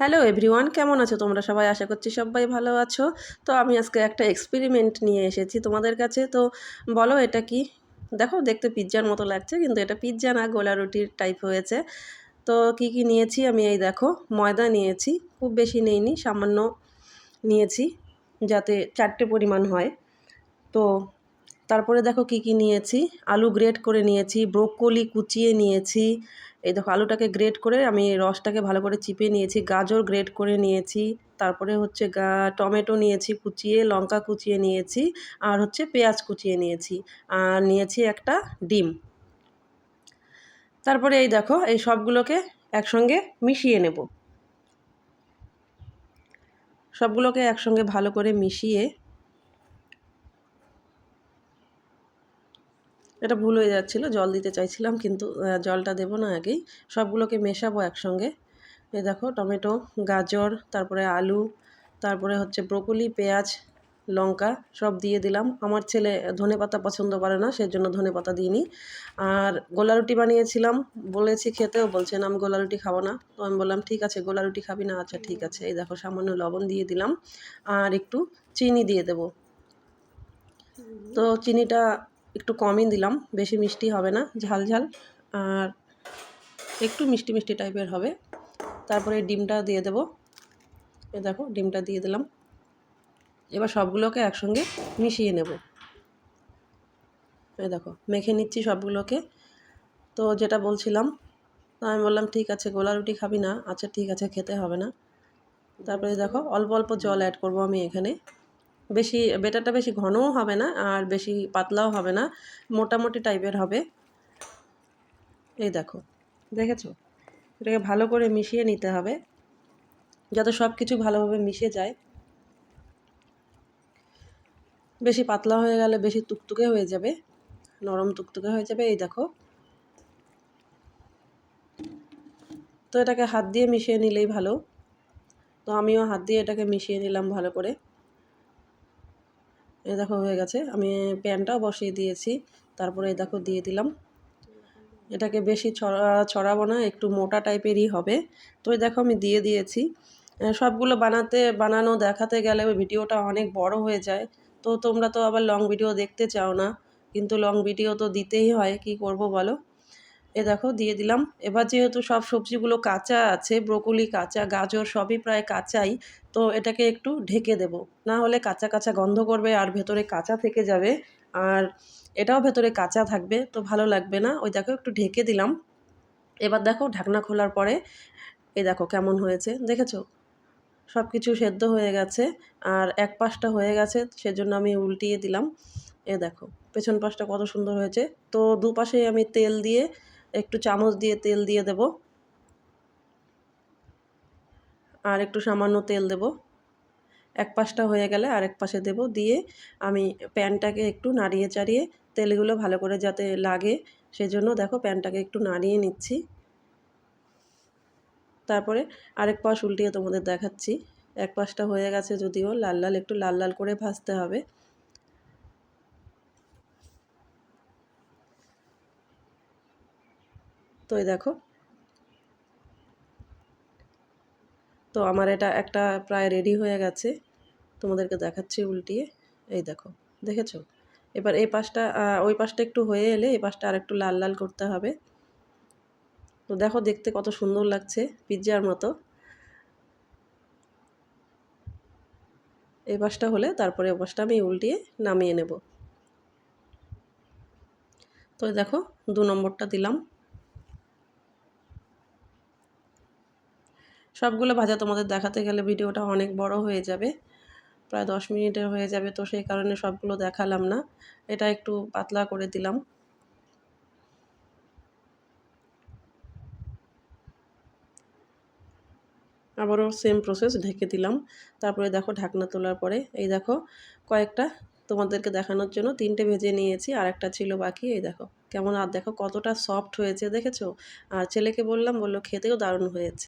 Hello everyone কেমন আছো তোমরা? সবাই আশা করছি সবাই ভালো আছো। তো আমি আজকে একটা এক্সপেরিমেন্ট নিয়ে এসেছি তোমাদের কাছে। তো বলো এটা কি? দেখো, দেখতে পিৎজার মতো লাগছে, কিন্তু এটা পিৎজা না, গোলা রুটির টাইপ হয়েছে। তো কি কি নিয়েছি? আমি এই দেখো, ময়দা নিয়েছি, খুব বেশি নেইনি, সামান্য নিয়েছি, যাতে চারটে পরিমাণ হয়। তো তারপরে দেখো কি কি নিয়েছি? আলু গ্রেট করে নিয়েছি, ব্রোকলি কুচিয়ে নিয়েছি এই দেখো আলুটাকে গ্রেট করে আমি রসটাকে ভালো করে চিপে নিয়েছি, গাজর গ্রেট করে নিয়েছি, তারপরে হচ্ছে টমেটো নিয়েছি কুচিয়ে, লঙ্কা কুচিয়ে নিয়েছি, আর হচ্ছে পেঁয়াজ কুচিয়ে নিয়েছি, আর নিয়েছি একটা ডিম। তারপরে এই দেখো, এই সবগুলোকে একসঙ্গে মিশিয়ে নেব। সবগুলোকে একসঙ্গে ভালো করে মিশিয়ে এটা ভুল হয়ে যাচ্ছিল, জল দিতে চাইছিলাম কিন্তু জলটা দেবো না আগেই। সবগুলোকে মেশাবো একসঙ্গে। এই দেখো, টমেটো, গাজর, তারপরে আলু, তারপরে হচ্ছে ব্রোকলি, পেঁয়াজ, লঙ্কা, সব দিয়ে দিলাম। আমার ছেলে ধনে পাতা পছন্দ করে না, সেজন্য ধনে পাতা দিইনি। আর গোলা রুটি বানিয়েছিলাম, বলেছি খেতেও বলছেন আমি গোলা রুটি খাব না। তো আমি বললাম, ঠিক আছে গোলা রুটি খাবি না? আচ্ছা ঠিক আছে। এই দেখো, সামান্য লবণ দিয়ে দিলাম। আর একটু চিনি দিয়ে দেব। তো চিনিটা একটু কমই দিলাম, বেশি মিষ্টি হবে না, ঝাল ঝাল, আর একটু মিষ্টি মিষ্টি টাইপের হবে। তারপরে ডিমটা দিয়ে দেব। এ দেখো, ডিমটা দিয়ে দিলাম। এবার সবগুলোকে একসঙ্গে মিশিয়ে নেব। এই দেখো, মেখে নিচ্ছি সবগুলোকে। তো যেটা বলছিলাম আমি বললাম, ঠিক আছে, গোলা রুটি খাবি না। আচ্ছা ঠিক আছে, খেতে হবে না। তারপরে দেখো, অল্প অল্প জল অ্যাড করব আমি এখানে। বেশি, বেটারটা বেশি ঘনও হবে না আর বেশি পাতলাও হবে না, মোটামুটি টাইপের হবে। এই দেখো, দেখেছ? এটাকে ভালো করে মিশিয়ে নিতে হবে, যাতে সব কিছু ভালোভাবে মিশে যায়। বেশি পাতলা হয়ে গেলে বেশি তুকতুকে হয়ে যাবে, নরম তুকতুকে হয়ে যাবে, এই দেখো। তো এটাকে হাত দিয়ে মিশিয়ে নিলেই ভালো। তো আমিও হাত দিয়ে এটাকে মিশিয়ে নিলাম ভালো করে। এ দেখো হয়ে গেছে। আমি প্যানটাও বসিয়ে দিয়েছি। তারপরে দেখো দিয়ে দিলাম। এটাকে বেশি ছড়া ছড়াবো না, একটু মোটা টাইপেরই হবে। তো এই দেখো আমি দিয়ে দিয়েছি। সবগুলো বানাতে, বানানো, দেখাতে গেলে ওই ভিডিওটা অনেক বড় হয়ে যায়। তো তোমরা তো আবার লং ভিডিও দেখতে চাও না। কিন্তু লং ভিডিও তো দিতেই হয়। কি করব বলো? এ দেখো দিয়ে দিলাম। এবার যেহেতু সব সবজিগুলো কাঁচা আছে, ব্রোকলি কাঁচা, গাজর সবই প্রায় কাঁচাই, তো এটাকে একটু ঢেকে দেব। না হলে কাঁচা কাঁচা গন্ধ করবে আর ভেতরে কাঁচা থেকে যাবে। আর এটাও ভেতরে কাঁচা থাকবে, তো ভালো লাগবে না। ওই দেখো একটু ঢেকে দিলাম। এবার দেখো ঢাকনা খোলার পরে এই দেখো কেমন হয়েছে। দেখেছ? সব কিছু সেদ্ধ হয়ে গেছে আর এক পাশটা হয়ে গেছে, সেজন্য আমি উল্টিয়ে দিলাম। এ দেখো, পেছন পাশটা কত সুন্দর হয়েছে। তো দুপাশে আমি তেল দিয়ে একটু চামচ দিয়ে তেল দিয়ে দেব। আর একটু সামান্য তেল দেব। এক পাশটা হয়ে গেলে আরেক পাশে দেব। দিয়ে আমি প্যানটাকে একটু নাড়িয়ে চাড়িয়ে তেলগুলো ভালো করে যাতে লাগে, সেজন্য দেখো প্যানটাকে একটু নাড়িয়ে নিচ্ছি। তারপরে আরেক পাশ উল্টিয়ে তোমাদের দেখাচ্ছি। এক পাশটা হয়ে গেছে যদিও লাল লাল, একটু লাল লাল করে ভাজতে হবে। তো এই দেখো। তো আমার এটা একটা প্রায় রেডি হয়ে গেছে। তোমাদেরকে দেখাচ্ছি উল্টিয়ে। এই দেখো, দেখেছ? এবার এই পাশটা ওই পাশটা একটু হয়ে এলে এই পাশটা আর একটু লাল লাল করতে হবে। তো দেখো দেখতে কত সুন্দর লাগছে পিৎজার মতো। এই পাশটা হলে তারপরে ওই পাশটা আমি উল্টিয়ে নামিয়ে নেব। তো দেখো, দু নম্বরটা দিলাম। সবগুলো ভাজা তোমাদের দেখাতে গেলে ভিডিওটা অনেক বড় হয়ে যাবে। প্রায় দশ মিনিটের হয়ে যাবে, তো সেই কারণে সবগুলো দেখালাম না। এটা একটু পাতলা করে দিলাম। আবারও সেম প্রসেস ঢেকে দিলাম। তারপরে দেখো ঢাকনা তোলার পরে, এই দেখো কয়েকটা তোমাদেরকে দেখানোর জন্য তিনটে ভেজে নিয়েছি আর একটা ছিল বাকি, এই দেখো কেমন আর দেখো কতটা সফট হয়েছে, দেখেছ? আর ছেলেকে বললাম, বলল খেতেও দারুণ হয়েছে।